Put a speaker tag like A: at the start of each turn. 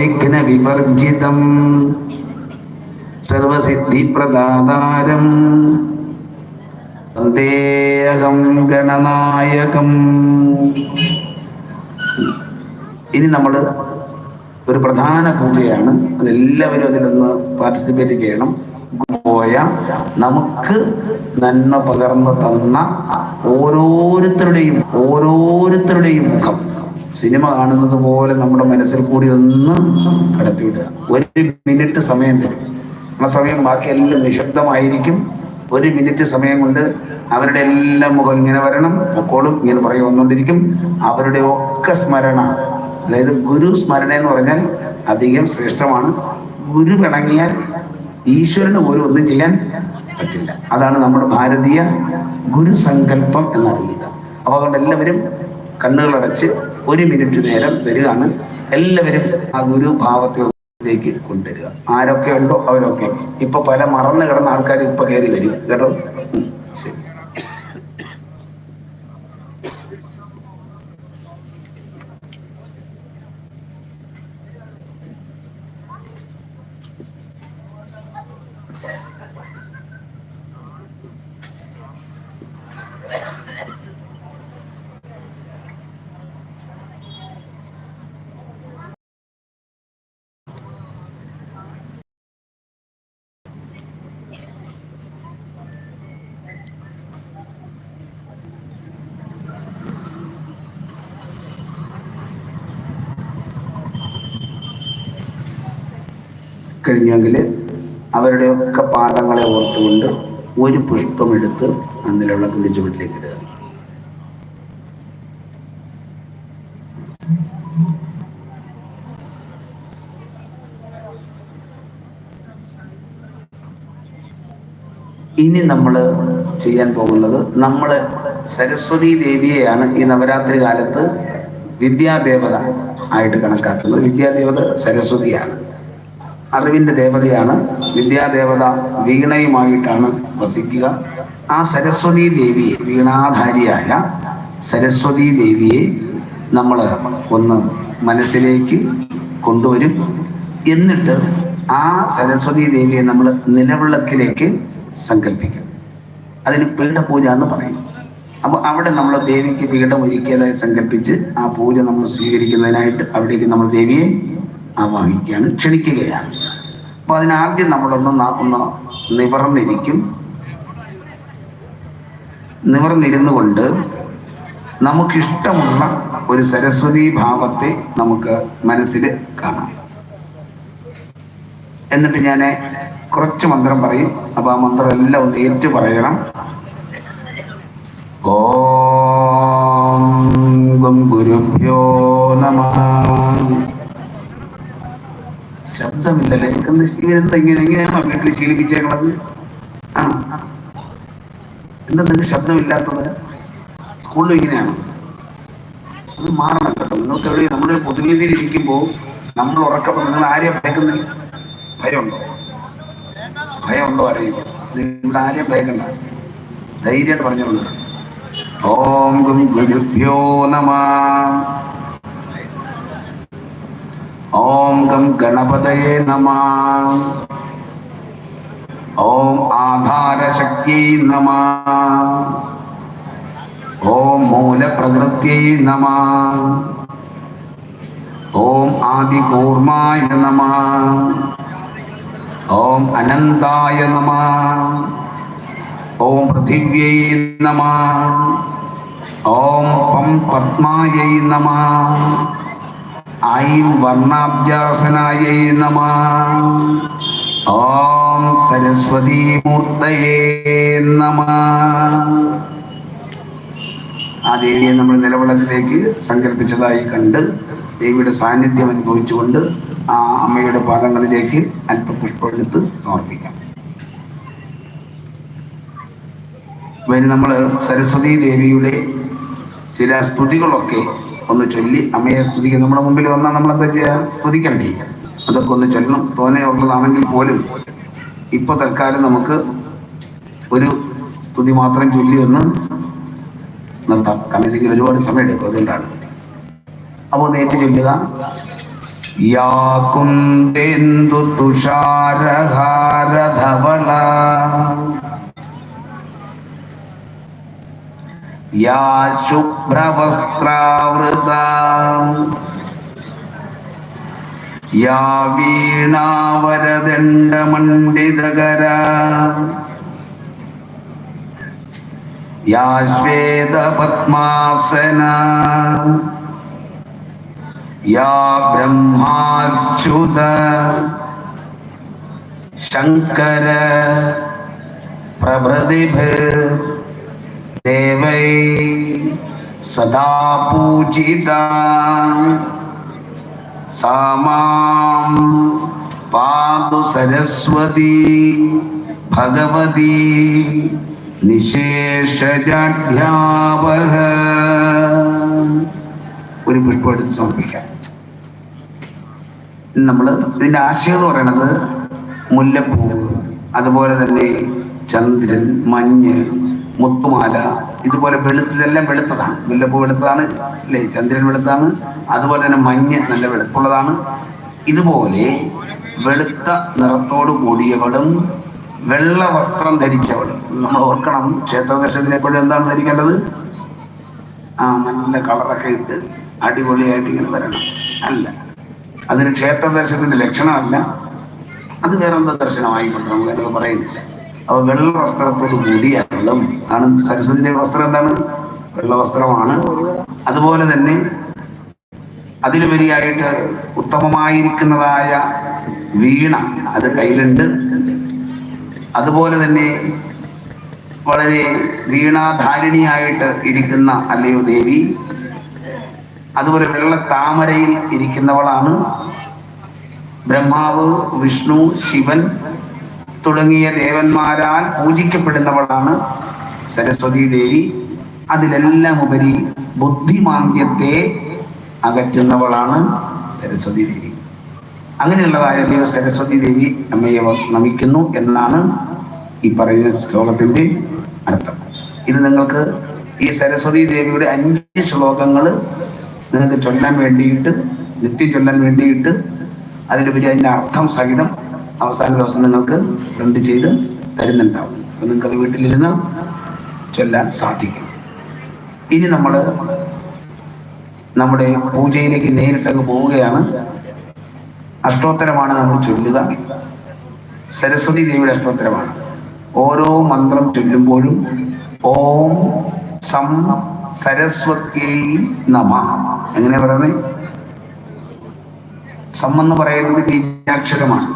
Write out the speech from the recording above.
A: വിവർജിതം സർവസിദ്ധിപ്രദാതാരം. വന്ദേഹം ഗണനായകം. ഇനി നമ്മൾ ഒരു പ്രധാന പൂജയാണ്. അതെല്ലാവരും അതിലൊന്ന് പാർട്ടിസിപ്പേറ്റ് ചെയ്യണം. പോയ നമുക്ക് നന്മ പകർന്നു തന്ന ഓരോരുത്തരുടെയും ഓരോരുത്തരുടെയും മുഖം സിനിമ കാണുന്നത് പോലെ നമ്മുടെ മനസ്സിൽ കൂടി ഒന്ന് കടത്തിവിടുക ഒരു മിനിറ്റ് സമയം തരും. ആ സമയം ബാക്കി എല്ലാം നിശബ്ദമായിരിക്കും. ഒരു മിനിറ്റ് സമയം കൊണ്ട് അവരുടെ എല്ലാം മുഖം ഇങ്ങനെ വരണം. പൊക്കോളും ഇങ്ങനെ പറയും വന്നുകൊണ്ടിരിക്കും. അവരുടെ ഒക്കെ സ്മരണ അതായത് ഗുരു സ്മരണ എന്ന് പറഞ്ഞാൽ അധികം ശ്രേഷ്ഠമാണ്. ഗുരു പിണങ്ങിയാൽ ഈശ്വരന് പോലും ഒന്നും ചെയ്യാൻ പറ്റില്ല. അതാണ് നമ്മുടെ ഭാരതീയ ഗുരു സങ്കല്പം എന്നറിയുക. അപ്പൊ അതുകൊണ്ട് എല്ലാവരും കണ്ണുകളടച്ച് ഒരു മിനിറ്റ് നേരം വരികയാണ് എല്ലാവരും ആ ഗുരു ഭാവത്തിലേക്ക് കൊണ്ടുവരിക. ആരൊക്കെ ഉണ്ടോ അവരൊക്കെ. ഇപ്പൊ പല മറന്നു കിടന്ന ആൾക്കാർ ഇപ്പൊ കയറി വരും. കേട്ടോ? ശരി. കഴിഞ്ഞെങ്കിൽ അവരുടെയൊക്കെ പാദങ്ങളെ ഓർത്തുകൊണ്ട് ഒരു പുഷ്പം എടുത്ത് അന്നിലുള്ള നിലവിളക്കിന്റെ ചുവട്ടിലേക്ക് ഇടുക. ഇനി നമ്മൾ ചെയ്യാൻ പോകുന്നത് നമ്മൾ സരസ്വതി ദേവിയെയാണ് ഈ നവരാത്രി കാലത്ത് വിദ്യാദേവത ആയിട്ട് കണക്കാക്കുന്നത്. വിദ്യാദേവത സരസ്വതിയാണ്. അറിവിന്റെ ദേവതയാണ് വിദ്യാദേവത വീണയുമായിട്ടാണ് വസിക്കുക. ആ സരസ്വതി ദേവിയെ വീണാധാരിയായ സരസ്വതി ദേവിയെ നമ്മൾ ഒന്ന് മനസ്സിലേക്ക് കൊണ്ടുവരും. എന്നിട്ട് ആ സരസ്വതി ദേവിയെ നമ്മൾ നിലവിളക്കിലേക്ക് സങ്കല്പിക്കും. അതിന് പീഠപൂജ എന്ന് പറയും. അപ്പോൾ അവിടെ നമ്മൾ ദേവിക്ക് പീഠം ഒരുക്കിയതായി സങ്കല്പിച്ച് ആ പൂജ നമ്മൾ സ്വീകരിക്കുന്നതിനായിട്ട് അവിടേക്ക് നമ്മൾ ദേവിയെ ആവാഹിക്കുകയാണ് ക്ഷണിക്കുകയാണ്. അപ്പൊ അതിനാദ്യം നമ്മളൊന്ന് ഒന്ന് നിവർന്നിരിക്കും. നിവർന്നിരുന്നു കൊണ്ട് നമുക്കിഷ്ടമുള്ള ഒരു സരസ്വതി ഭാവത്തെ നമുക്ക് മനസ്സിൽ കാണാം. എന്നിട്ട് ഞാൻ കുറച്ച് മന്ത്രം പറയും. അപ്പൊ ആ മന്ത്രം എല്ലാം ഒന്ന് ഏറ്റു പറയണം. ഓം ഗുരുഭ്യോ നമ ശബ്ദമില്ലല്ലേ എന്ത് ഇവരെന്താ ഇങ്ങനെ എങ്ങനെയാണോ വീട്ടിൽ ശീലിപ്പിച്ചേക്കുന്നത് ആ. എന്താ ശബ്ദമില്ലാത്തത്? സ്കൂളിൽ ഇങ്ങനെയാണ്. അത് മാറണം കേട്ടോ നിങ്ങൾക്ക് എവിടെ നമ്മുടെ പൊതുവേദിയിൽ ഇരിക്കുമ്പോൾ നമ്മൾ ഉറക്കപ്പോൾ നിങ്ങൾ ആരെയാ ഭയക്കുന്നത് ഭയമുണ്ടോ? ഭയമുണ്ടോ അറിയും ഇവിടെ ആരെയും ഭയക്കണ്ട. ധൈര്യമായിട്ട് പറഞ്ഞോളൂ. ഓം ഗുരുഭ്യോ നമ. ഓം ഗം ഗണപതയേ നമ. ഓം ആധാരശക്തിയേ നമ. ഓം മൂലപ്രകൃത്യേ നമ. ഓം ആദികൂർമായ നമ. ഓം അനന്തായ നമ. ഓം പൃഥിവ്യൈ നമ. ഓം പം പത്മായൈ നമ. ഐം വർണാബ്ജാസനായൈ നമ. ഓം സരസ്വതി മൂർത്തയേ നമ. ആ ദേവിയെ നമ്മൾ നിലവിളക്കിലേക്ക് സങ്കല്പിച്ചതായി കണ്ട് ദേവിയുടെ സാന്നിധ്യം അനുഭവിച്ചുകൊണ്ട് ആ അമ്മയുടെ പാദങ്ങളിലേക്ക് അല്പപുഷ്പം എടുത്ത് സമർപ്പിക്കാം. വരി നമ്മൾ സരസ്വതി ദേവിയുടെ ചില സ്തുതികളൊക്കെ ഒന്ന് ചൊല്ലി അമ്മയെ സ്തുതിക്കും നമ്മുടെ മുമ്പിൽ വന്നാൽ നമ്മൾ എന്താ ചെയ്യുക സ്തുതിക്കണ്ടേ? അതൊക്കെ ഒന്ന് ചൊല്ലണം. തോനെയുള്ളതാണെങ്കിൽ പോലും ഇപ്പൊ തൽക്കാലം നമുക്ക് ഒരു സ്തുതി മാത്രം ചൊല്ലി ഒന്ന് നിർത്താം. കാരണം ഇല്ലെങ്കിൽ ഒരുപാട് സമയം എടുക്കും. അതുകൊണ്ടാണ്. അപ്പോൾ നേരിട്ട് ചൊല്ലുക. യാ തുഷാരധാരധവള യാ ശുഭ്രവസ്ത്രാവൃത. യാ വീണാവരദണ്ഡമണ്ഡിതകര. യാ ശ്വേതപത്മാസന. യാ ബ്രഹ്മാച്യുത. ശങ്കര. പ്രഭൃതിഭിർ ദേവൈ സദാ പൂജിത. സാമാം പാതു സരസ്വതി ഭഗവതി നിശേഷജാഢ്യാവഹ. ഒരു പുഷ്പം എടുത്ത് സമർപ്പിക്കാം. നമ്മൾ ഇതിന്റെ ആശയം എന്ന് പറയുന്നത് മുല്ലപ്പൂവ് അതുപോലെ തന്നെ ചന്ദ്രൻ മഞ്ഞ് മുത്തുമാല. ഇതുപോലെ വെളുത്തതെല്ലാം വെളുത്തതാണ്. മുല്ലപ്പൂ വെളുത്തതാണ് അല്ലേ? ചന്ദ്രൻ വെളുത്താണ്. അതുപോലെ തന്നെ മഞ്ഞ് നല്ല വെളുപ്പുള്ളതാണ്. ഇതുപോലെ വെളുത്ത നിറത്തോട് കൂടിയവളും വെള്ള വസ്ത്രം ധരിച്ചവളും. നമ്മൾ ഓർക്കണം. ക്ഷേത്ര ദർശനത്തിനെപ്പോഴും എന്താണ് ധരിക്കേണ്ടത്? ആ നല്ല കളറൊക്കെ ഇട്ട് അടിപൊളിയായിട്ട് ഇങ്ങനെ വരണം. അല്ല അതിന് ക്ഷേത്ര ദർശനത്തിന്റെ ലക്ഷണമല്ല. അത് വേറെന്താ ദർശനമായിക്കൊണ്ട് എന്നൊക്കെ പറയുന്നില്ല. അപ്പൊ വെള്ള വസ്ത്രത്തോട് കൂടിയ വെള്ളം ആണ്. സരസ്വതി ദേവി വസ്ത്രം എന്താണ്? വെള്ള വസ്ത്രമാണ്. അതുപോലെ തന്നെ അതിലുപരിയായിട്ട് ഉത്തമമായിരിക്കുന്നതായ വീണ അത് കയ്യിലുണ്ട്. അതുപോലെ തന്നെ വളരെ വീണാധാരിണിയായിട്ട് ഇരിക്കുന്ന അല്ലയോ ദേവി. അതുപോലെ വെള്ള താമരയിൽ ഇരിക്കുന്നവളാണ്. ബ്രഹ്മാവ് വിഷ്ണു ശിവൻ തുടങ്ങിയ ദേവന്മാരാൽ പൂജിക്കപ്പെടുന്നവളാണ് സരസ്വതി ദേവി. അതിലെല്ലാം ഉപരി ബുദ്ധിമാന്ദ്യത്തെ അകറ്റുന്നവളാണ് സരസ്വതി ദേവി. അങ്ങനെയുള്ളതായ സരസ്വതി ദേവി അമ്മയെ നമിക്കുന്നു എന്നാണ് ഈ പറയുന്ന ശ്ലോകത്തിന്റെ അർത്ഥം. ഇത് നിങ്ങൾക്ക് ഈ സരസ്വതി ദേവിയുടെ അഞ്ച് ശ്ലോകങ്ങൾ നിങ്ങൾക്ക് ചൊല്ലാൻ വേണ്ടിയിട്ട് നിത്യം ചൊല്ലാൻ വേണ്ടിയിട്ട് അതിലുപരി അതിന്റെ അർത്ഥം സഹിതം അവസാന ദിവസം നിങ്ങൾക്ക് പ്രിന്റ് ചെയ്ത് തരുന്നുണ്ടാവും. അപ്പം നിങ്ങൾക്ക് അത് വീട്ടിലിരുന്ന് ചൊല്ലാൻ സാധിക്കും. ഇനി നമ്മൾ നമ്മുടെ പൂജയിലേക്ക് നേരിട്ട് അങ്ങ് പോവുകയാണ്. അഷ്ടോത്തരമാണ് നമ്മൾ ചൊല്ലുക. സരസ്വതി ദേവിയുടെ അഷ്ടോത്തരമാണ്. ഓരോ മന്ത്രം ചൊല്ലുമ്പോഴും ഓം സം സരസ്വത്യൈ നമ. എങ്ങനെ പറയുന്നത് സം എന്ന് പറയുന്നത് ബീജാക്ഷരമാണ്.